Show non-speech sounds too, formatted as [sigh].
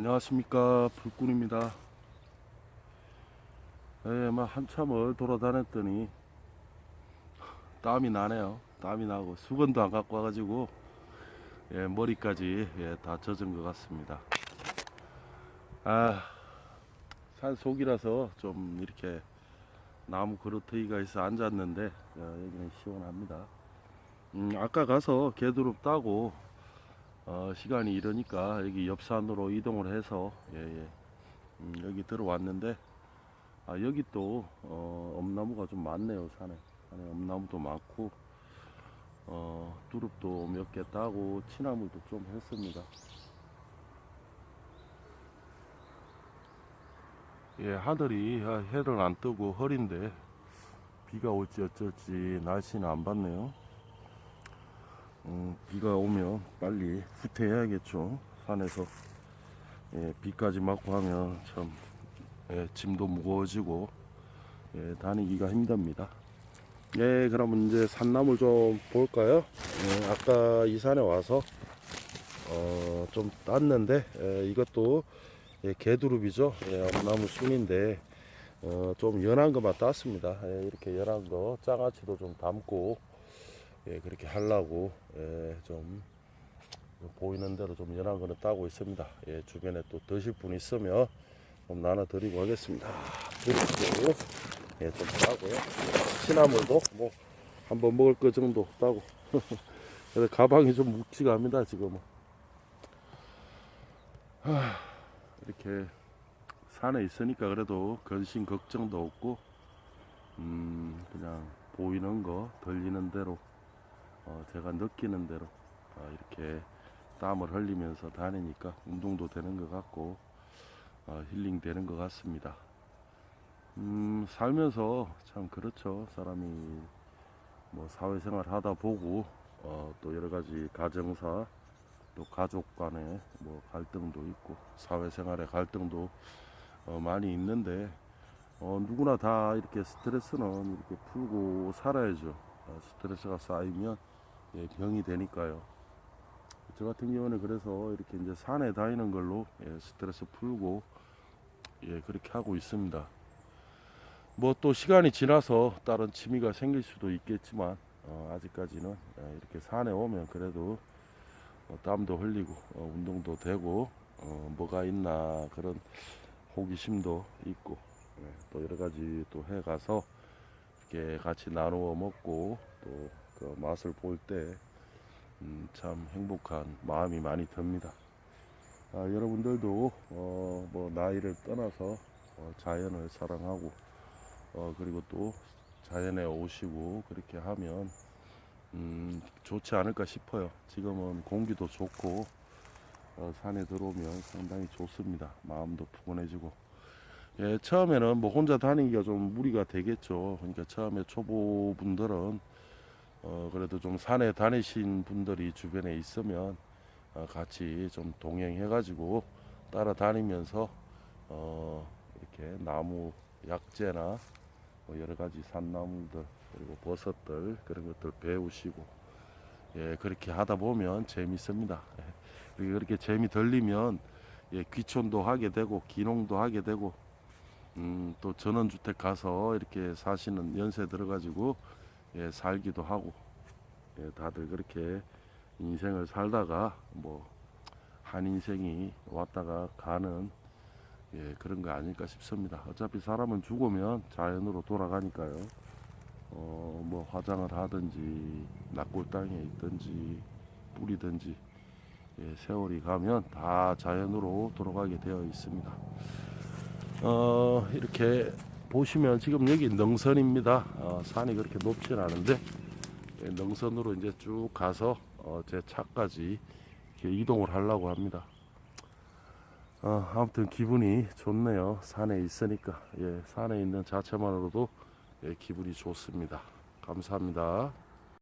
안녕하십니까. 불꾼입니다. 예, 막 한참을 돌아다녔더니 땀이 나네요. 땀이 나고 수건도 안 갖고 와가지고 예, 머리까지 예, 다 젖은 것 같습니다. 아 산 속이라서 좀 이렇게 나무 그루터기가 있어 앉았는데 어, 여기는 시원합니다. 음, 아까 가서 개두릅 따고 어, 시간이 이러니까 여기 옆산으로 이동을 해서 예, 예. 음, 여기 들어왔는데 아, 여기 또 어, 엄나무가 좀 많네요 산에. 산에 엄나무도 많고 어, 두릅도 몇 개 따고 치나물도 좀 했습니다. 예 하늘이 아, 해를 안 뜨고 흐린데 비가 올지 어쩔지 날씨는 안 봤네요 음, 비가 오면 빨리 후퇴해야겠죠. 산에서 예, 비까지 맞고 하면 참 예, 짐도 무거워지고 예, 다니기가 힘듭니다. 예, 그러면 이제 산나물 좀 볼까요? 예, 아까 이 산에 와서 어, 좀 땄는데 예, 이것도 예, 개두릅이죠. 예, 엄나무 순인데 어, 좀 연한 것만 땄습니다. 예, 이렇게 연한 거 장아찌도 좀 담고 예, 그렇게 하려고 예, 좀 보이는 대로 좀 연한 거는 따고 있습니다. 예, 주변에 또 드실 분 있으면 좀 나눠 드리고 하겠습니다. 드리고 예, 좀 따고요. 시나물도 뭐 한번 먹을 거 정도 따고. [laughs] 그래서 가방이 좀 묵직합니다 지금은. 하, 이렇게 산에 있으니까 그래도 근심 걱정도 없고 음 그냥 보이는 거 들리는 대로 어, 제가 느끼는 대로 어, 이렇게 땀을 흘리면서 다니니까 운동도 되는 것 같고 어, 힐링 되는 것 같습니다. 음, 살면서 참 그렇죠. 사람이 뭐 사회생활 하다 보고 어, 또 여러 가지 가정사 또 가족 간의 뭐 갈등도 있고 사회생활의 갈등도 어, 많이 있는데 어, 누구나 다 이렇게 스트레스는 이렇게 풀고 살아야죠. 어, 스트레스가 쌓이면 예, 병이 되니까요. 저 같은 경우는 그래서 이렇게 이제 산에 다니는 걸로 예, 스트레스 풀고 예, 그렇게 하고 있습니다. 뭐 또 시간이 지나서 다른 취미가 생길 수도 있겠지만 어, 아직까지는 예, 이렇게 산에 오면 그래도 어, 땀도 흘리고 어, 운동도 되고 어, 뭐가 있나 그런 호기심도 있고 예, 또 여러 가지 또 해 가서 이렇게 같이 나누어 먹고 또 그 맛을 볼때 음, 참 행복한 마음이 많이 듭니다. 아, 여러분들도 어, 뭐 나이를 떠나서 어, 자연을 사랑하고 어, 그리고 또 자연에 오시고 그렇게 하면 음, 좋지 않을까 싶어요. 지금은 공기도 좋고 어, 산에 들어오면 상당히 좋습니다. 마음도 푸근해지고 예, 처음에는 뭐 혼자 다니기가 좀 무리가 되겠죠. 그러니까 처음에 초보분들은 어, 그래도 좀 산에 다니신 분들이 주변에 있으면 어, 같이 좀 동행해가지고 따라다니면서 어, 이렇게 나무 약재나 뭐 여러 가지 산나무들 그리고 버섯들 그런 것들 배우시고 예 그렇게 하다 보면 재밌습니다. 예, 그렇게 재미 들리면 예, 귀촌도 하게 되고 기농도 하게 되고 음, 또 전원주택 가서 이렇게 사시는 연세 들어가지고 예, 살기도 하고 예, 다들 그렇게 인생을 살다가 뭐 한 인생이 왔다가 가는 예, 그런 거 아닐까 싶습니다. 어차피 사람은 죽으면 자연으로 돌아가니까요. 어, 뭐 화장을 하든지 낙골 땅에 있든지 뿌리든지 예, 세월이 가면 다 자연으로 돌아가게 되어 있습니다. 어, 이렇게 보시면 지금 여기 능선입니다. 어, 산이 그렇게 높진 않은데 예, 능선으로 이제 쭉 가서 어, 제 차까지 이동을 하려고 합니다. 어, 아무튼 기분이 좋네요. 산에 있으니까 예, 산에 있는 자체만으로도 예, 기분이 좋습니다. 감사합니다.